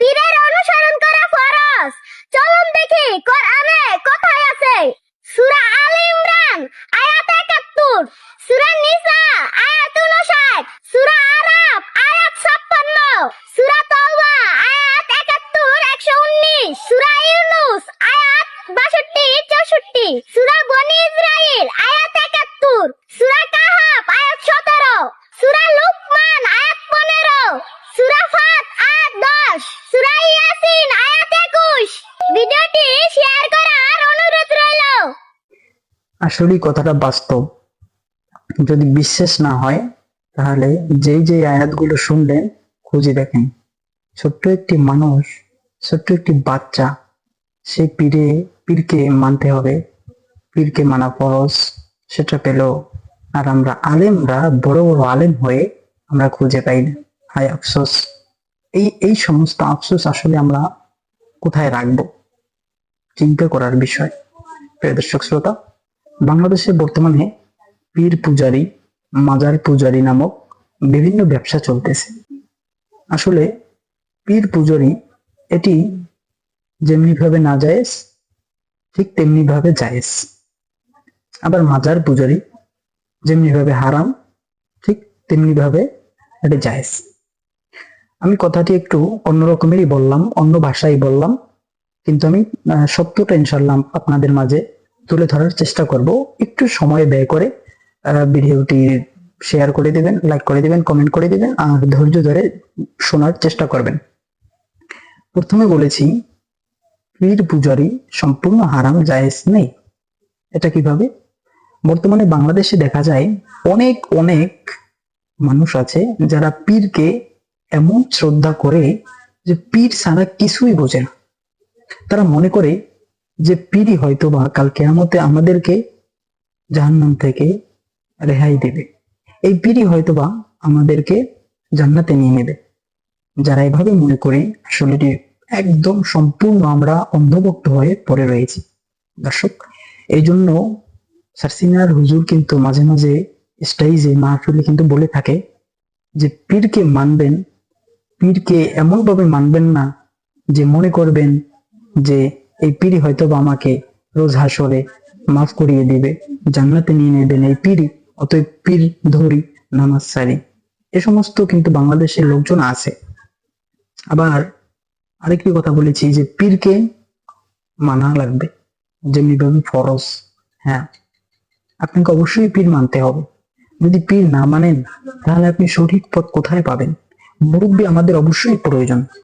পীরের অনুসরণ করা ফরজ। চলুন দেখি কোরআনে কোথায় আছে। সূরা আলে ইমরান, আয়াত 71 সূরা নিসা, আয়াত 59 সূরা আরাফ, আয়াত 56 সূরা তাওবা, আয়াত 71 119 সূরা ইউনূস, আয়াত 62 64 সূরা বনি ইসরাইল আয়াত 71 সূরা কাহাফ আয়াত 17 সূরা লুকমান আয়াত 15 সূরা ফাত আয়াত 10 সূরা ইয়াসিন আয়াত 21 ভিডিওটি শেয়ার করার অনুরোধ রইল। আসলেই কথাটা বাস্তব। যদি বিশ্বাস না হয়, তাহলে যেই যে আয়াতগুলো শুনলেন, খুঁজে দেখেন। ছোট্ট একটি মানুষ, ছোট্ট একটি বাচ্চা, সে পীরে, পীরকে মানতে হবে। পীরকে মানা ফরজ, সেটা পেল। আর আমরা আলেমরা, বড় বড় আলেম হয়ে আমরা খুঁজে পাই না। হায় আফসোস। এই এই সমস্ত আফসোস আসলে আমরা কোথায় রাখব? চিন্তা করার বিষয়। প্রিয় দর্শক শ্রোতা, বাংলাদেশে বর্তমানে পীর পূজারি, মাজার পূজারি নামক বিভিন্ন ব্যবসা চলতেছে। আসলে পীর পূজারি এটি যেমনি ভাবে না জায়েজ, ঠিক তেমনি ভাবে জায়েজ। আবার মাজার পূজারি যেমনি ভাবে হারাম, ঠিক তেমনি ভাবে এটি জায়েজ। আমি কথাটি একটু অন্যরকমেরই বললাম, অন্য ভাষায় বললাম। কিন্তু আমি সত্যটা ইনশাল্লাহ আপনাদের মাঝে তুলে ধরার চেষ্টা করব। একটু সময় ব্যয় করে ভিডিওটি শেয়ার করে দিবেন লাইক করে দিবেন কমেন্ট করে দিবেন, আর ধৈর্য ধরে শোনার চেষ্টা করবেন। প্রথমে বলেছি, পীর পূজারি সম্পূর্ণ হারাম, জায়েজ নেই। এটা কীভাবে? বর্তমানে বাংলাদেশে দেখা যায়, অনেক অনেক মানুষ আছে যারা পীরকে এমন শ্রদ্ধা করে যে পীর ছাড়া কিছুই বোঝে না। তারা মনে করে যে পীরই হয়তো বা কাল কেয়ামতে আমাদেরকে জাহান্নাম থেকে রেহাই দেবে। এই পীরই হয়তো বা আমাদেরকে জান্নাতে নিয়ে নেবে। যারা এভাবে মনে করি আসলে একদম সম্পূর্ণ আমরা অন্ধভক্ত হয়ে পড়ে রয়েছি। দর্শক এই জন্য সারসিনার হুজুর কিন্তু মাঝে মাঝে স্টাইজে মাহফিলে কিন্তু বলে থাকে যে পীরকে মানবেন, পীরকে এমন ভাবে মানবেন না যে মনে করবেন যে এই পীরই হয়তো বা আমাকে রোজ হাসরে মাফ করিয়ে দিবে, জান্নাতে নিয়ে নেবেন এই পীরই অতএব পীর ধরি, নামাজ সারি এ সমস্ত কিন্তু বাংলাদেশের লোকজন আছে। আবার আরেকটি কথা বলেছি যে পীরকে মানা লাগবে, যেমনি ভাবে ফরজ হ্যাঁ। আপনাকে অবশ্যই পীর মানতে হবে। যদি পীর না মানেন, তাহলে আপনি সঠিক পথ কোথায় পাবেন? মুরব্বী আমাদের অবশ্যই প্রয়োজন।